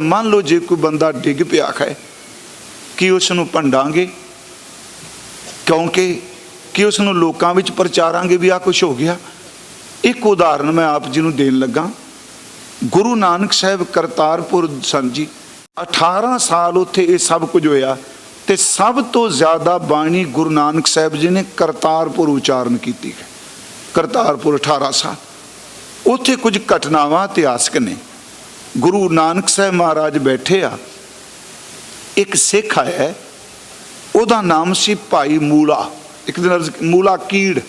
ਮੰਨ ਲਓ ਜੇ ਕੋਈ ਬੰਦਾ ਡਿੱਗ ਪਿਆ ਹੈ ਕਿ ਉਸ ਨੂੰ ਭੰਡਾਂਗੇ? ਕਿਉਂਕਿ ਕਿ ਉਸ ਨੂੰ ਲੋਕਾਂ ਵਿੱਚ ਪ੍ਰਚਾਰਾਂਗੇ ਵੀ ਆ ਕੁਝ ਹੋ ਗਿਆ? ਇੱਕ ਉਦਾਹਰਨ ਮੈਂ ਆਪ ਜੀ ਨੂੰ ਦੇਣ ਲੱਗਾ। ਗੁਰੂ ਨਾਨਕ ਸਾਹਿਬ ਕਰਤਾਰਪੁਰ ਸਨ ਜੀ। 18 ਸਾਲ ਉੱਥੇ ਇਹ ਸਭ ਕੁਝ ਹੋਇਆ ਤੇ ਸਭ ਤੋਂ ਜ਼ਿਆਦਾ ਬਾਣੀ ਗੁਰੂ ਨਾਨਕ ਸਾਹਿਬ ਜੀ ਨੇ ਕਰਤਾਰਪੁਰ ਉਚਾਰਨ ਕੀਤੀ ਹੈ। ਕਰਤਾਰਪੁਰ 18 ਸਾਲ। ਉੱਥੇ ਕੁਝ ਘਟਨਾਵਾਂ ਇਤਿਹਾਸਕ ਨੇ। ਗੁਰੂ ਨਾਨਕ ਸਾਹਿਬ ਮਹਾਰਾਜ ਬੈਠੇ ਆ। ਇੱਕ ਸਿੱਖ ਆਇਆ। ਉਹਦਾ ਨਾਮ ਸੀ ਭਾਈ ਮੂਲਾ। ਇੱਕ ਦਿਨ ਮੂਲਾ ਕੀੜ।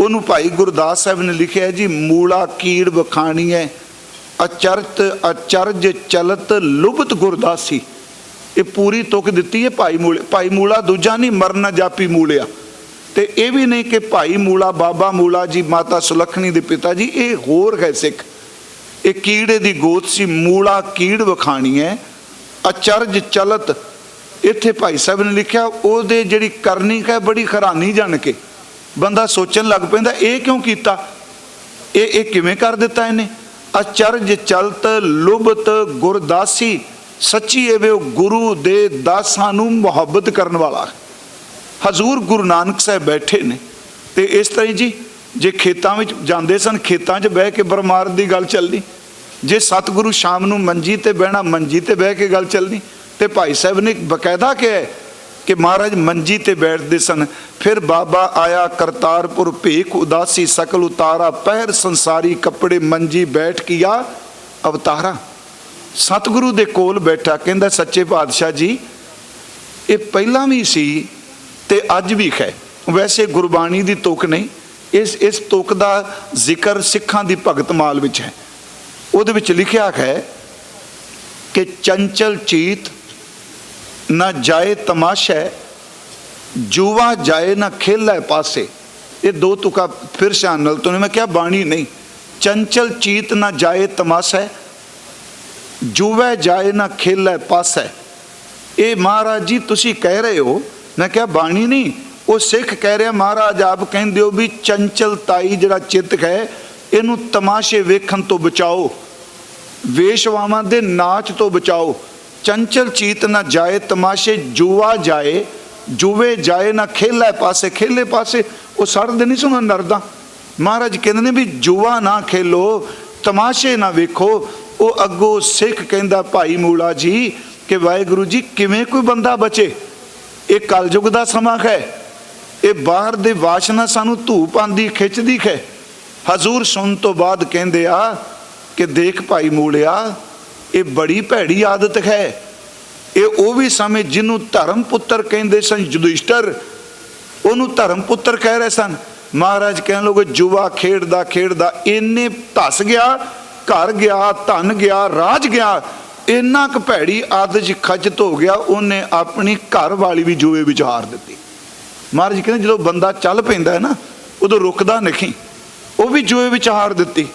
ਉਹਨੂੰ ਭਾਈ ਗੁਰਦਾਸ ਸਾਹਿਬ ਨੇ ਲਿਖਿਆ ਜੀ, ਮੂਲਾ ਕੀੜ ਵਖਾਣੀ ਹੈ ਅਚਰਤ ਅਚਰਜ ਚਲਤ ਲੁਭਤ ਗੁਰਦਾਸੀ। ਇਹ ਪੂਰੀ ਤੁਕ ਦਿੱਤੀ ਹੈ ਭਾਈ ਮੂਲੇ। ਭਾਈ ਮੂਲਾ ਦੂਜਾ ਨਹੀਂ, ਮਰਨਾ ਜਾਪੀ ਮੂਲਿਆ। ਤੇ ਇਹ ਵੀ ਨਹੀਂ ਕਿ ਭਾਈ ਮੂਲਾ, ਬਾਬਾ ਮੂਲਾ ਜੀ, ਮਾਤਾ ਸੁਲੱਖਣੀ ਦੇ ਪਿਤਾ ਜੀ, ਇਹ ਹੋਰ ਹੈ ਸਿੱਖ। ਇਹ ਕੀੜੇ ਦੀ ਗੋਤ ਸੀ, ਮੂਲਾ ਕੀੜ ਵਖਾਣੀ ਹੈ। ਅਚਰਜ ਚਲਤ, ਇੱਥੇ ਭਾਈ ਸਾਹਿਬ ਨੇ ਲਿਖਿਆ, ਉਹਦੇ ਜਿਹੜੀ ਕਰਨੀ ਹੈ, ਬੜੀ ਹੈਰਾਨੀ ਜਾਣ ਕੇ। ਬੰਦਾ ਸੋਚਣ ਲੱਗ ਪੈਂਦਾ, ਇਹ ਕਿਉਂ ਕੀਤਾ? ਇਹ ਇਹ ਕਿਵੇਂ ਕਰ ਦਿੱਤਾ ਇਹਨੇ? ਅਚਰਜ ਚਲਤ, ਲੁਭਤ ਗੁਰਦਾਸੀ, ਸੱਚੀ ਇਹ ਉਹ ਗੁਰੂ ਦੇ ਦਾਸਾਂ ਨੂੰ ਮੁਹੱਬਤ ਕਰਨ ਵਾਲਾ ਹਜ਼ੂਰ ਗੁਰੂ ਨਾਨਕ ਸਾਹਿਬ ਬੈਠੇ ਨੇ। ਤੇ ਇਸ ਤਰ੍ਹਾਂ ਹੀ ਜੀ ਜੇ ਖੇਤਾਂ ਵਿੱਚ ਜਾਂਦੇ ਸਨ, ਖੇਤਾਂ 'ਚ ਬਹਿ ਕੇ ਬਰਮਾਰ ਦੀ ਗੱਲ ਚੱਲਦੀ। ਜੇ ਸਤਿਗੁਰੂ ਸ਼ਾਮ ਨੂੰ ਮੰਜੀ ਤੇ ਬਹਿਣਾ, ਮੰਜੀ ਤੇ ਬਹਿ ਕੇ ਗੱਲ ਚੱਲਦੀ। ਤੇ ਭਾਈ ਸਾਹਿਬ ਨੇ ਬਕਾਇਦਾ ਕਿਹਾ ਕਿ ਮਹਾਰਾਜ ਮੰਜੀ ਤੇ ਬੈਠਦੇ ਸਨ। ਫਿਰ ਬਾਬਾ ਆਇਆ ਕਰਤਾਰਪੁਰ ਭੇਖ, ਉਦਾਸੀ, ਸਕਲ ਉਤਾਰਾ, ਪਹਿਰ ਸੰਸਾਰੀ ਕੱਪੜੇ, ਮੰਜੀ ਬੈਠ ਕੀਆ, ਅਵਤਾਰਾ। ਸਤਿਗੁਰੂ ਦੇ ਕੋਲ ਬੈਠਾ, ਕਹਿੰਦਾ, ਸੱਚੇ ਪਾਤਸ਼ਾਹ ਜੀ, ਇਹ ਪਹਿਲਾਂ ਵੀ ਸੀ ਤੇ ਅੱਜ ਵੀ ਹੈ। ਵੈਸੇ ਗੁਰਬਾਣੀ ਦੀ ਤੁਕ ਨਹੀਂ। ਇਸ ਇਸ ਤੁਕ ਦਾ ਜ਼ਿਕਰ ਸਿੱਖਾਂ ਦੀ ਭਗਤ ਮਾਲ ਵਿੱਚ ਹੈ। ਉਹਦੇ ਵਿੱਚ ਲਿਖਿਆ ਹੈ ਕਿ ਚੰਚਲ ਚੀਤ ਨਾ ਜਾਏ ਤਮਾਸ਼ਾ ਜੂਵਾ ਜਾਏ ਨਾ ਖੇਲੇ ਪਾਸੇ। ਇਹ ਦੋ ਤੁਕਾ ਫਿਰ ਸ਼ਾਨ ਨਾਲ ਤੋਂ ਮੈਂ ਕਿਹਾ ਬਾਣੀ ਨਹੀਂ। ਚੰਚਲ ਚੀਤ ਨਾ ਜਾਏ ਤਮਾਸ਼ਾ ਜੂਵੇ ਜਾਏ ਨਾ ਖੇਲੇ ਪਾਸੇ। ਇਹ ਮਹਾਰਾਜ ਜੀ ਤੁਸੀਂ ਕਹਿ ਰਹੇ ਹੋ। ਮੈਂ ਕਿਹਾ ਬਾਣੀ ਨਹੀਂ। ਉਹ ਸਿੱਖ ਕਹਿ ਰਿਹਾ, ਮਹਾਰਾਜ, ਆਪ ਕਹਿੰਦੇ ਹੋ ਵੀ ਚੰਚਲਤਾਈ ਜਿਹੜਾ ਚਿੱਤ ਹੈ, ਇਹਨੂੰ ਤਮਾਸ਼ੇ ਵੇਖਣ ਤੋਂ ਬਚਾਓ, ਵੇਸ਼ਵਾਵਾਂ ਦੇ ਨਾਚ ਤੋਂ ਬਚਾਓ। ਚੰਚਲ ਚੀਤ ਨਾ ਜਾਏ, ਤਮਾਸ਼ੇ ਜੂਆ ਜਾਏ, ਜੂਵੇ ਜਾਏ ਨਾ ਖੇਲੇ ਪਾਸੇ ਖੇਲੇ ਪਾਸੇ, ਉਹ ਸੜਦੇ ਨਹੀਂ ਸੁਣਨ ਨਰਦਾ। ਮਹਾਰਾਜ ਕਹਿੰਦੇ ਨੇ ਵੀ ਜੂਆ ਨਾ ਖੇਲੋ, ਤਮਾਸ਼ੇ ਨਾ ਵੇਖੋ। ਉਹ ਅੱਗੋਂ ਸਿੱਖ ਕਹਿੰਦਾ, ਭਾਈ ਮੂਲਾ ਜੀ, ਕਿ ਵਾਹਿਗੁਰੂ ਜੀ, ਕਿਵੇਂ ਕੋਈ ਬੰਦਾ ਬਚੇ? ਇਹ ਕਲਯੁਗ ਦਾ ਸਮਾਂ ਹੈ। ਇਹ ਬਾਹਰ ਦੇ ਵਾਸ਼ਨਾ ਸਾਨੂੰ ਧੂਪ ਆਂਦੀ ਖਿੱਚਦੀ ਖੈ। ਹਜ਼ੂਰ ਸੁਣ ਤੋਂ ਬਾਅਦ ਕਹਿੰਦੇ ਆ ਕਿ ਦੇਖ ਭਾਈ ਮੂਲਿਆ, ਇਹ ਬੜੀ ਭੈੜੀ ਆਦਤ ਹੈ ਇਹ ਉਹ ਵੀ ਸਮੇਂ ਜਿਹਨੂੰ ਧਰਮ ਪੁੱਤਰ ਕਹਿੰਦੇ ਸਨ, ਯੁਧਿਸ਼ਟਰ। ਉਹਨੂੰ ਧਰਮ ਪੁੱਤਰ ਕਹਿ ਰਹੇ ਸਨ। ਮਹਾਰਾਜ ਕਹਿਣ ਲੋਗੇ, ਜੁਆ ਖੇਡਦਾ ਖੇਡਦਾ ਇੰਨੇ ਧਸ ਗਿਆ, ਘਰ ਗਿਆ, ਧਨ ਗਿਆ, ਰਾਜ ਗਿਆ, ਇੰਨਾ ਕੁ ਭੈੜੀ ਆਦਤ 'ਚ ਖੱਜਤ ਹੋ ਗਿਆ, ਉਹਨੇ ਆਪਣੀ ਘਰ ਵਾਲੀ ਵੀ ਜੂਏ ਵਿਚਾਰ ਦਿੱਤੀ। ਮਹਾਰਾਜ ਕਹਿੰਦੇ ਜਦੋਂ ਬੰਦਾ ਚੱਲ ਪੈਂਦਾ ਹੈ ਨਾ, ਉਦੋਂ ਰੁਕਦਾ ਨਹੀਂ। ਉਹ ਵੀ ਜੋਏ ਵਿੱਚ ਹਾਰ ਦਿੱਤੀ।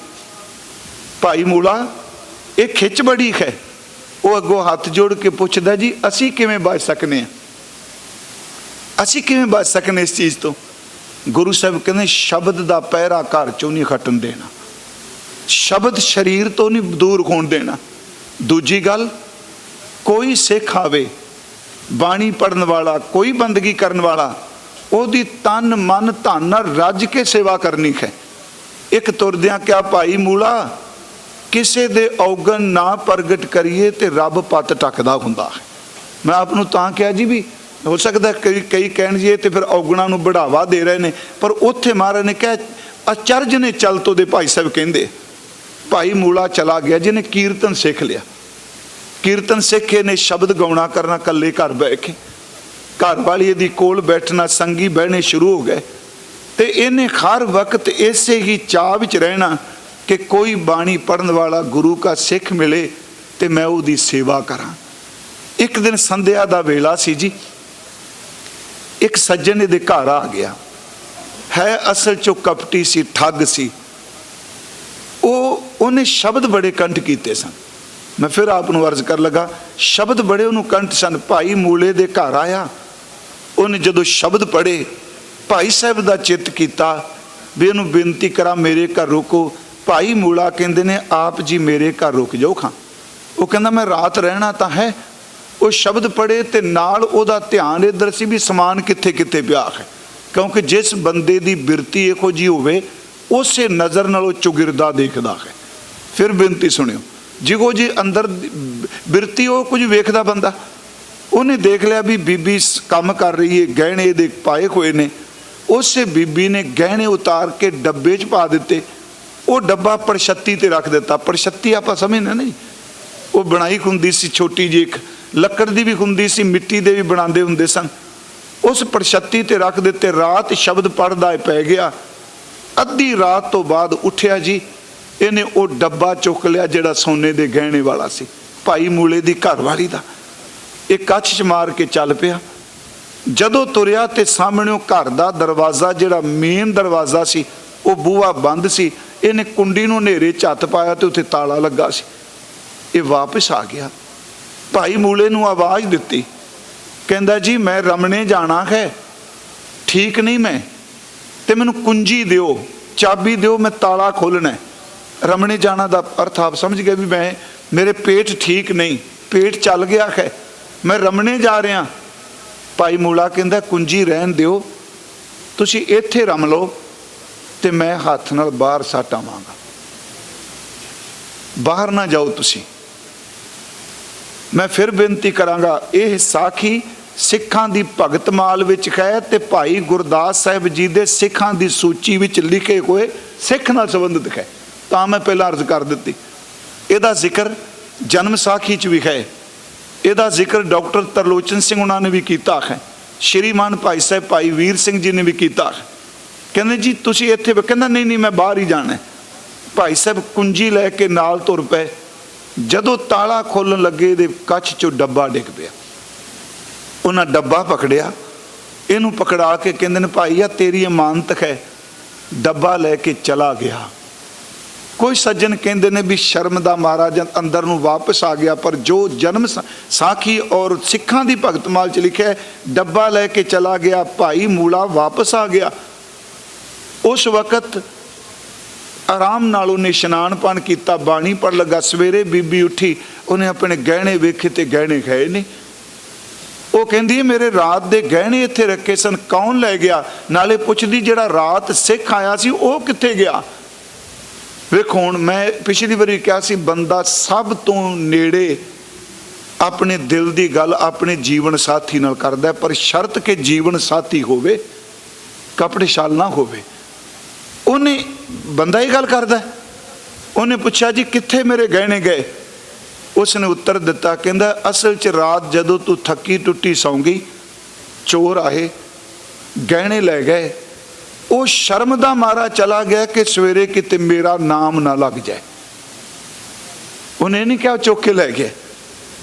ਭਾਈ ਮੂਲਾ, ਇਹ ਖਿੱਚ ਬੜੀ ਹੈ। ਉਹ ਅੱਗੋਂ ਹੱਥ ਜੋੜ ਕੇ ਪੁੱਛਦਾ, ਜੀ, ਅਸੀਂ ਕਿਵੇਂ ਬਚ ਸਕਨੇ ਆ? ਅਸੀਂ ਕਿਵੇਂ ਬਚ ਸਕਨੇ ਇਸ ਚੀਜ਼ ਤੋਂ? ਗੁਰੂ ਸਾਹਿਬ ਕਹਿੰਦੇ, ਸ਼ਬਦ ਦਾ ਪਹਿਰਾ ਘਰ ਚੋਂ ਨਹੀਂ ਖਟਣ ਦੇਣਾ। ਸ਼ਬਦ ਸਰੀਰ ਤੋਂ ਨਹੀਂ ਦੂਰ ਹੋਣ ਦੇਣਾ। ਦੂਜੀ ਗੱਲ, ਕੋਈ ਸਿੱਖ ਆਵੇ, ਬਾਣੀ ਪੜਨ ਵਾਲਾ, ਕੋਈ ਬੰਦਗੀ ਕਰਨ ਵਾਲਾ ਉਹਦੀ ਤਨ, ਮਨ, ਧਨ ਨਾਲ ਰੱਜ ਕੇ ਸੇਵਾ ਕਰਨੀ ਹੈ। ਇੱਕ ਤੁਰਦਿਆਂ ਕਿਆ ਭਾਈ ਮੂਲਾ, ਕਿਸੇ ਦੇ ਔਗਣ ਨਾ ਪ੍ਰਗਟ ਕਰੀਏ ਤੇ ਰੱਬ ਪੱਤ ਟੱਕਦਾ ਹੁੰਦਾ ਹੈ। ਮੈਂ ਆਪ ਨੂੰ ਤਾਂ ਕਿਹਾ ਜੀ ਵੀ ਹੋ ਸਕਦਾ ਕਈ ਕਈ ਕਹਿਣ ਜੀ, ਇਹ ਤੇ ਫਿਰ ਔਗਣਾਂ ਨੂੰ ਬੜਾਵਾ ਦੇ ਰਹੇ ਨੇ, ਪਰ ਉੱਥੇ ਮਹਾਰਾਜ ਨੇ ਕਿਹਾ, ਅਚਰਜ ਨੇ ਚਲ ਤੋ ਦੇ ਭਾਈ ਸਾਹਿਬ ਕਹਿੰਦੇ। ਭਾਈ ਮੂਲਾ ਚਲਾ ਗਿਆ, ਜਿਹਨੇ ਕੀਰਤਨ ਸਿੱਖ ਲਿਆ। ਕੀਰਤਨ ਸਿੱਖੇ ਨੇ, ਸ਼ਬਦ ਗਾਉਣਾ ਕਰਨਾ ਕੱਲੇ ਘਰ ਬਹਿ ਕੇ। ਘਰ ਵਾਲੀ ਇਹਦੀ ਕੋਲ ਬੈਠਣਾ, ਸੰਗੀ ਬਹਿਣੇ ਸ਼ੁਰੂ ਹੋ ਗਏ। ਤੇ ਇਹਨੇ ਹਰ ਵਕਤ ਇਸੇ ਹੀ ਚਾਹ ਵਿੱਚ ਰਹਿਣਾ ਕਿ ਕੋਈ ਬਾਣੀ ਪੜਨ ਵਾਲਾ ਗੁਰੂ ਦਾ ਸਿੱਖ ਮਿਲੇ ਤੇ ਮੈਂ ਉਹਦੀ ਸੇਵਾ ਕਰਾਂ। ਇੱਕ ਦਿਨ ਸੰਧਿਆ ਦਾ ਵੇਲਾ ਸੀ ਜੀ। ਇੱਕ ਸੱਜਣ ਇਹਦੇ ਘਰ ਆ ਗਿਆ। ਹੈ ਅਸਲ ਚੋਂ ਕਪਟੀ ਸੀ, ਠੱਗ ਸੀ। ਉਹ, ਉਹਨੇ ਸ਼ਬਦ ਬੜੇ ਕੰਠ ਕੀਤੇ ਸਨ। ਮੈਂ ਫਿਰ ਆਪ ਨੂੰ ਅਰਜ਼ ਕਰ ਲਗਾ, ਸ਼ਬਦ ਬੜੇ ਉਹਨੂੰ ਕੰਠ ਸਨ। ਭਾਈ ਮੂਲੇ ਦੇ ਘਰ ਆਇਆ। ਉਹਨੇ ਜਦੋਂ ਸ਼ਬਦ ਪੜ੍ਹੇ, ਭਾਈ ਸਾਹਿਬ ਦਾ ਚਿੱਤ ਕੀਤਾ ਵੀ ਇਹਨੂੰ ਬੇਨਤੀ ਕਰਾਂ ਮੇਰੇ ਘਰ ਰੁਕੋ। ਭਾਈ ਮੂਲਾ ਕਹਿੰਦੇ ਨੇ, ਆਪ ਜੀ ਮੇਰੇ ਘਰ ਰੁਕ ਜਾਓ ਖਾਂ। ਉਹ ਕਹਿੰਦਾ, ਮੈਂ ਰਾਤ ਰਹਿਣਾ ਤਾਂ ਹੈ। ਉਹ ਸ਼ਬਦ ਪੜ੍ਹੇ ਤੇ ਨਾਲ ਉਹਦਾ ਧਿਆਨ ਇੱਧਰ ਸੀ ਵੀ ਸਮਾਨ ਕਿੱਥੇ ਕਿੱਥੇ ਪਿਆ ਹੈ। ਕਿਉਂਕਿ ਜਿਸ ਬੰਦੇ ਦੀ ਬਿਰਤੀ ਇਹੋ ਜੀ ਹੋਵੇ, ਉਸੇ ਨਜ਼ਰ ਨਾਲ ਉਹ ਚੁਗਿਰਦਾ ਦੇਖਦਾ ਹੈ। ਫਿਰ ਬੇਨਤੀ ਸੁਣਿਓ ਜਿਹੋ ਜੀ ਅੰਦਰ ਬਿਰਤੀ ਉਹ ਕੁਝ ਵੇਖਦਾ ਬੰਦਾ। ਉਹਨੇ ਦੇਖ ਲਿਆ ਵੀ ਬੀਬੀ ਸ- ਕੰਮ ਕਰ ਰਹੀ ਹੈ, ਗਹਿਣੇ ਇਹਦੇ ਪਾਏ ਹੋਏ ਨੇ। ਉਸੇ ਬੀਬੀ ਨੇ ਗਹਿਣੇ ਉਤਾਰ ਕੇ ਡੱਬੇ 'ਚ ਪਾ ਦਿੱਤੇ। ਉਹ ਡੱਬਾ ਪਰਛੱਤੀ ਤੇ ਰੱਖ ਦਿੱਤਾ। ਪਰਛੱਤੀ ਆਪਾਂ ਸਮਝਦੇ ਨਹੀਂ ਉਹ ਬਣਾਈ ਹੁੰਦੀ ਸੀ ਛੋਟੀ ਜਿਹੀ ਇੱਕ, ਲੱਕੜ ਦੀ ਵੀ ਹੁੰਦੀ ਸੀ, ਮਿੱਟੀ ਦੇ ਵੀ ਬਣਾਉਂਦੇ ਹੁੰਦੇ ਸਨ। ਉਸ ਪਰਛੱਤੀ ਤੇ ਰੱਖ ਦਿੱਤੇ। ਰਾਤ ਸ਼ਬਦ ਪੜਦਾ ਪੈ ਗਿਆ। ਅੱਧੀ ਰਾਤ ਤੋਂ ਬਾਅਦ ਉੱਠਿਆ ਜੀ। ਇਹਨੇ ਉਹ ਡੱਬਾ ਚੁੱਕ ਲਿਆ ਜਿਹੜਾ ਸੋਨੇ ਦੇ ਗਹਿਣੇ ਵਾਲਾ ਸੀ। ਭਾਈ ਮੂਲੇ ਦੀ ਘਰਵਾਲੀ ਦਾ। ਇਹ ਕੱਛ ਚ ਮਾਰ ਕੇ ਚੱਲ ਪਿਆ। ਜਦੋਂ ਤੁਰਿਆ ਤੇ ਸਾਹਮਣੇੋਂ ਘਰ ਦਾ ਦਰਵਾਜ਼ਾ, ਜਿਹੜਾ ਮੇਨ ਦਰਵਾਜ਼ਾ ਸੀ, ਉਹ ਬੂਹਾ ਬੰਦ ਸੀ। ਇਹਨੇ ਕੁੰਡੀ ਨੂੰ ਹਨੇਰੇ ਚ ਪਾਇਆ ਤੇ ਉੱਥੇ ਤਾਲਾ ਲੱਗਾ ਸੀ। ਇਹ ਵਾਪਸ ਆ ਗਿਆ। ਭਾਈ ਮੂਲੇ ਨੂੰ ਆਵਾਜ਼ ਦਿੱਤੀ। ਕਹਿੰਦਾ, ਜੀ, ਮੈਂ ਰਮਣੇ ਜਾਣਾ ਹੈ। ਠੀਕ ਨਹੀਂ ਮੈਂ। ਤੇ ਮੈਨੂੰ ਕੁੰਜੀ ਦਿਓ, ਚਾਬੀ ਦਿਓ, ਮੈਂ ਤਾਲਾ ਖੋਲਣਾ ਰਮਣੇ ਜਾਣਾ ਦਾ ਅਰਥ ਆਪ ਸਮਝ ਗਏ ਵੀ ਮੈਂ, ਮੇਰੇ ਪੇਟ ਠੀਕ ਨਹੀਂ, ਪੇਟ ਚੱਲ ਗਿਆ ਹੈ। ਮੈਂ ਰਮਣੇ ਜਾ ਰਿਹਾ। ਭਾਈ ਮੂਲਾ ਕਹਿੰਦਾ, ਕੁੰਜੀ, ਰਹਿਣ ਦਿਓ। ਤੁਸੀਂ ਇੱਥੇ ਰਮ ਲਓ ਤੇ ਮੈਂ ਹੱਥ ਨਾਲ ਬਾਹਰ ਸੱਟ ਆਵਾਂਗਾ। ਬਾਹਰ ਨਾ ਜਾਓ ਤੁਸੀਂ। ਮੈਂ ਫਿਰ ਬੇਨਤੀ ਕਰਾਂਗਾ, ਇਹ ਸਾਖੀ ਸਿੱਖਾਂ ਦੀ ਭਗਤ ਮਾਲ ਵਿੱਚ ਹੈ ਤੇ ਭਾਈ ਗੁਰਦਾਸ ਸਾਹਿਬ ਜੀ ਦੇ ਸਿੱਖਾਂ ਦੀ ਸੂਚੀ ਵਿੱਚ ਲਿਖੇ ਹੋਏ ਸਿੱਖ ਨਾਲ ਸੰਬੰਧਿਤ ਹੈ। ਤਾਂ ਮੈਂ ਪਹਿਲਾਂ ਅਰਜ਼ ਕਰ ਦਿੱਤੀ। ਇਹਦਾ ਜ਼ਿਕਰ ਜਨਮ ਸਾਖੀ 'ਚ ਵੀ ਹੈ। ਇਹਦਾ ਜ਼ਿਕਰ ਡਾਕਟਰ ਤਰਲੋਚਨ ਸਿੰਘ ਉਹਨਾਂ ਨੇ ਵੀ ਕੀਤਾ ਹੈ। ਸ਼੍ਰੀਮਾਨ ਭਾਈ ਸਾਹਿਬ ਭਾਈ ਵੀਰ ਸਿੰਘ ਜੀ ਨੇ ਵੀ ਕੀਤਾ ਕਹਿੰਦੇ ਜੀ, ਤੁਸੀਂ ਇੱਥੇ ਕਹਿੰਦਾ ਨਹੀਂ ਨਹੀਂ, ਮੈਂ ਬਾਹਰ ਹੀ ਜਾਣਾ ਭਾਈ ਸਾਹਿਬ ਕੁੰਜੀ ਲੈ ਕੇ ਨਾਲ ਤੁਰ ਪਏ। ਜਦੋਂ ਤਾਲਾ ਖੋਲਣ ਲੱਗੇ ਦੇ ਕੱਚ ਚੋਂ ਡੱਬਾ ਡਿੱਗ ਪਿਆ। ਉਹਨਾਂ ਡੱਬਾ ਪਕੜਿਆ। ਇਹਨੂੰ ਪਕੜਾ ਕੇ ਕਹਿੰਦੇ ਨੇ, ਭਾਈ ਆ ਤੇਰੀ ਇਮਾਨਤ ਹੈ। ਡੱਬਾ ਲੈ ਕੇ ਚਲਾ ਗਿਆ। ਕੋਈ ਸੱਜਣ ਕਹਿੰਦੇ ਨੇ ਵੀ ਸ਼ਰਮ ਦਾ ਮਾਰਾ ਜਦ ਅੰਦਰ ਨੂੰ ਵਾਪਸ ਆ ਗਿਆ ਪਰ ਜੋ ਜਨਮ ਸਾਖੀ ਔਰ ਸਿੱਖਾਂ ਦੀ ਭਗਤਮਾਲ ਚ ਲਿਖਿਆ ਡੱਬਾ ਲੈ ਕੇ ਚਲਾ ਗਿਆ ਭਾਈ ਮੂਲਾ ਵਾਪਸ ਆ ਗਿਆ। ਉਸ ਵਕਤ ਆਰਾਮ ਨਾਲ ਉਹਨੇ ਇਸ਼ਨਾਨ ਪਾਣ ਕੀਤਾ ਬਾਣੀ ਪੜ ਲੱਗਾ ਸਵੇਰੇ ਬੀਬੀ ਉੱਠੀ ਉਹਨੇ ਆਪਣੇ ਗਹਿਣੇ ਵੇਖੇ ਤੇ ਗਹਿਣੇ ਖਾਏ ਨੇ। ਉਹ ਕਹਿੰਦੀ ਹੈ, ਮੇਰੇ ਰਾਤ ਦੇ ਗਹਿਣੇ ਇੱਥੇ ਰੱਖੇ ਸਨ ਕੌਣ ਲੈ ਗਿਆ? ਨਾਲੇ ਪੁੱਛਦੀ ਜਿਹੜਾ ਰਾਤ ਸਿੱਖ ਆਇਆ ਸੀ ਉਹ ਕਿੱਥੇ ਗਿਆ? ਵੇਖੋ ਹੁਣ ਮੈਂ ਪਿਛਲੀ ਵਾਰੀ ਕਿਹਾ ਸੀ, ਬੰਦਾ ਸਭ ਤੋਂ ਨੇੜੇ ਆਪਣੇ ਦਿਲ ਦੀ ਗੱਲ ਆਪਣੇ ਜੀਵਨ ਸਾਥੀ ਨਾਲ ਕਰਦਾ ਪਰ ਸ਼ਰਤ ਕਿ ਜੀਵਨ ਸਾਥੀ ਹੋਵੇ, ਕਪੜੇ ਛਾਲ ਨਾ ਹੋਵੇ। ਉਹਨੇ ਬੰਦਾ ਹੀ ਗੱਲ ਕਰਦਾ ਉਹਨੇ ਪੁੱਛਿਆ, ਜੀ ਕਿੱਥੇ ਮੇਰੇ ਗਹਿਣੇ ਗਏ? ਉਸ ਨੇ ਉੱਤਰ ਦਿੱਤਾ, ਕਹਿੰਦਾ, ਅਸਲ 'ਚ ਰਾਤ ਜਦੋਂ ਤੂੰ ਥੱਕੀ ਟੁੱਟੀ ਸੌਂਗੀ ਚੋਰ ਆਏ, ਗਹਿਣੇ ਲੈ ਗਏ ਉਹ ਸ਼ਰਮ ਦਾ ਮਾਰਾ ਚਲਾ ਗਿਆ ਕਿ ਸਵੇਰੇ ਕਿਤੇ ਮੇਰਾ ਨਾਮ ਨਾ ਲੱਗ ਜਾਏ। ਉਹਨੇ ਨਹੀਂ ਕਿਹਾ, ਉਹ ਚੁੱਕ ਕੇ ਲੈ ਗਏ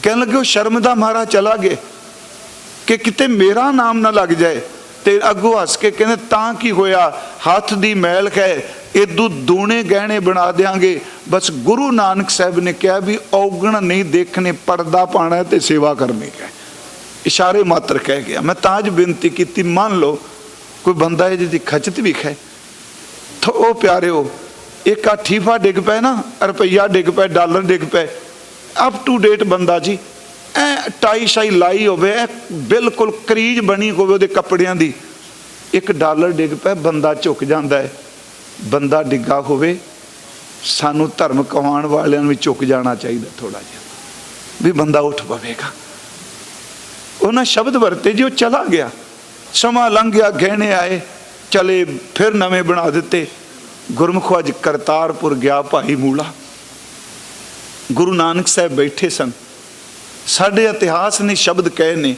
ਕਹਿਣ ਲੱਗੇ, ਉਹ ਸ਼ਰਮ ਦਾ ਮਾਰਾ ਚਲਾ ਗਿਆ ਕਿ ਕਿਤੇ ਮੇਰਾ ਨਾਮ ਨਾ ਲੱਗ ਜਾਏ ਤੇ ਅੱਗੋਂ ਹੱਸ ਕੇ ਕਹਿੰਦੇ, ਤਾਂ ਕੀ ਹੋਇਆ? ਹੱਥ ਦੀ ਮੈਲ ਹੈ ਇਦੂ ਦੂਣੇ ਗਹਿਣੇ ਬਣਾ ਦੇਾਂਗੇ ਬਸ ਗੁਰੂ ਨਾਨਕ ਸਾਹਿਬ ਨੇ ਕਿਹਾ ਵੀ ਔਗਣ ਨਹੀਂ ਦੇਖਣੇ, ਪਰਦਾ ਪਾਣਾ ਤੇ ਸੇਵਾ ਕਰਨੀ ਹੈ। ਇਸ਼ਾਰੇ ਮਾਤਰ ਕਹਿ ਗਿਆ। ਮੈਂ ਤਾਂ ਅੱਜ ਬੇਨਤੀ ਕੀਤੀ, ਮੰਨ ਲਓ ਕੋਈ ਬੰਦਾ ਹੈ ਜਿਹਦੀ ਖਚਤ ਵੀ ਹੈ ਤਾਂ ਉਹ ਪਿਆਰਿਓ ਇੱਕ ਆ ਠੀਫਾ ਡਿੱਗ ਪਏ ਨਾ, ਰੁਪਈਆ ਡਿੱਗ ਪਏ, ਡਾਲਰ ਡਿੱਗ ਪਏ। ਅਪ ਟੂ ਡੇਟ ਬੰਦਾ ਜੀ, ਐ ਟਾਈ ਸ਼ਾਈ ਲਾਈ ਹੋਵੇ ਬਿਲਕੁਲ ਕਰੀਜ ਬਣੀ ਹੋਵੇ ਉਹਦੇ ਕੱਪੜਿਆਂ ਦੀ। ਇੱਕ ਡਾਲਰ ਡਿੱਗ ਪਏ, ਬੰਦਾ ਝੁਕ ਜਾਂਦਾ ਹੈ। ਬੰਦਾ ਡਿੱਗਾ ਹੋਵੇ, ਸਾਨੂੰ ਧਰਮ ਕਮਾਉਣ ਵਾਲਿਆਂ ਨੂੰ ਵੀ ਝੁਕ ਜਾਣਾ ਚਾਹੀਦਾ ਥੋੜਾ ਜਿਹਾ। ਵੀ ਬੰਦਾ ਉੱਠ ਪਵੇਗਾ। ਉਹਨਾਂ ਸ਼ਬਦ ਵਰਤੇ ਜੀ, ਉਹ ਚਲਾ ਗਿਆ। ਸਮਾਂ ਲੰਘ ਗਿਆ ਗਹਿਣੇ ਆਏ, ਚਲੇ ਫਿਰ ਨਵੇਂ ਬਣਾ ਦਿੱਤੇ। ਗੁਰਮੁਖ ਅੱਜ ਕਰਤਾਰਪੁਰ ਗਿਆ ਭਾਈ ਮੂਲਾ। ਗੁਰੂ ਨਾਨਕ ਸਾਹਿਬ ਬੈਠੇ ਸਨ। ਸਾਡੇ ਇਤਿਹਾਸ ਨੇ ਸ਼ਬਦ ਕਹੇ ਨੇ।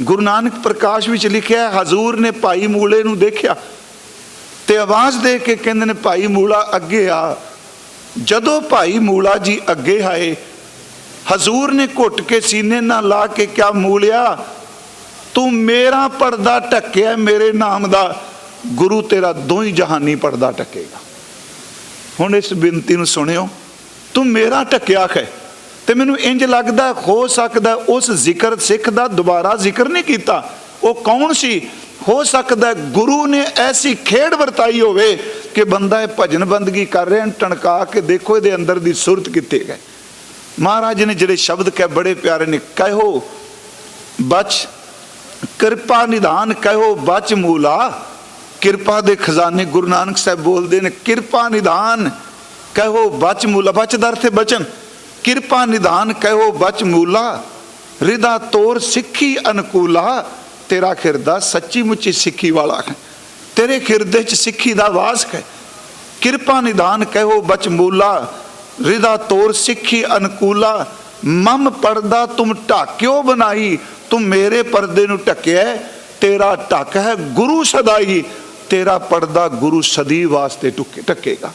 ਗੁਰੂ ਨਾਨਕ ਪ੍ਰਕਾਸ਼ ਵਿੱਚ ਲਿਖਿਆ ਹੈ ਹਜ਼ੂਰ ਨੇ ਭਾਈ ਮੂਲੇ ਨੂੰ ਦੇਖਿਆ। ਤੇ ਆਵਾਜ਼ ਦੇ ਕੇ ਕਹਿੰਦੇ ਨੇ, ਭਾਈ ਮੂਲਾ ਅੱਗੇ ਆ। ਜਦੋਂ ਭਾਈ ਮੂਲਾ ਜੀ ਅੱਗੇ ਆਏ, ਹਜ਼ੂਰ ਨੇ ਘੁੱਟ ਕੇ ਸੀਨੇ ਨਾਲ ਲਾ ਕੇ ਕਿਆ ਮੂਲਿਆ ਤੂੰ ਮੇਰਾ ਪਰਦਾ ਢੱਕਿਆ, ਮੇਰੇ ਨਾਮ ਦਾ ਗੁਰੂ ਤੇਰਾ ਦੋਈ ਜਹਾਨੀ ਪਰਦਾ ਟੱਕੇਗਾ ਹੁਣ ਇਸ ਬੇਨਤੀ ਨੂੰ ਸੁਣਿਓ, ਤੂੰ ਮੇਰਾ ਢੱਕਿਆ ਹੈ ਤੇ ਮੈਨੂੰ ਇੰਜ ਲੱਗਦਾ, ਹੋ ਸਕਦਾ ਉਸ ਜ਼ਿਕਰ ਸਿੱਖ ਦਾ ਦੁਬਾਰਾ ਜ਼ਿਕਰ ਨਹੀਂ ਕੀਤਾ। ਉਹ ਕੌਣ ਸੀ? ਹੋ ਸਕਦਾ ਗੁਰੂ ਨੇ ਐਸੀ ਖੇਡ ਵਰਤਾਈ ਹੋਵੇ ਕਿ ਬੰਦਾ ਇਹ ਭਜਨ ਬੰਦਗੀ ਕਰ ਰਿਹਾ, ਟਣਕਾ ਕੇ ਦੇਖੋ ਇਹਦੇ ਅੰਦਰ ਦੀ ਸੁਰਤ ਕਿੱਥੇ ਗਏ ਮਹਾਰਾਜ ਨੇ ਜਿਹੜੇ ਸ਼ਬਦ ਕਹੇ, ਬੜੇ ਪਿਆਰੇ ਨੇ, ਕਹਿਓ, ਬਚ ਕਿਰਪਾ ਨਿਧਾਨ ਕਹਿਓ, ਬਚ ਮੂਲਾ। ਕਿਰਪਾ ਦੇ ਖਜ਼ਾਨੇ ਗੁਰੂ ਨਾਨਕ ਸਾਹਿਬ ਬੋਲਦੇ ਨੇ, ਕਿਰਪਾ ਨਿਧਾਨ ਕਹਿਓ, ਬਚ ਮੂਲਾ। ਬਚ ਦਾ ਅਰਥ ਬਚਨ। ਕਿਰਪਾ ਨਿਧਾਨ ਕਹਿਓ, ਬਚ ਮੂਲਾ। ਰਿਦਾ ਤੋਰ ਸਿੱਖੀ ਅਨਕੂਲਾ। ਤੇਰਾ ਖਿਰਦਾ ਸੱਚੀ ਮੁੱਚੀ ਸਿੱਖੀ ਵਾਲਾ ਹੈ। ਤੇਰੇ ਖਿਰਦੇ ਚ ਸਿੱਖੀ ਦਾ ਵਾਸ ਹੈ। ਕਿਰਪਾ ਨਿਧਾਨ ਕਹਿਓ, ਬਚ ਮੂਲਾ। ਰਿਦਾ ਤੋਰ ਸਿੱਖੀ ਅਨਕੂਲਾ। ਮਮ ਪਰਦਾ ਤੁਮ ਢਾਕਿਓ ਬਣਾਈ। ਤੂੰ ਮੇਰੇ ਪਰਦੇ ਨੂੰ ਢੱਕਿਆ ਤੇਰਾ ਢੱਕ ਹੈ ਗੁਰੂ ਸਦਾਈ ਤੇਰਾ ਪਰਦਾ ਗੁਰੂ ਸਦੀ ਵਾਸਤੇ ਟੁਕੇ ਢੱਕੇਗਾ।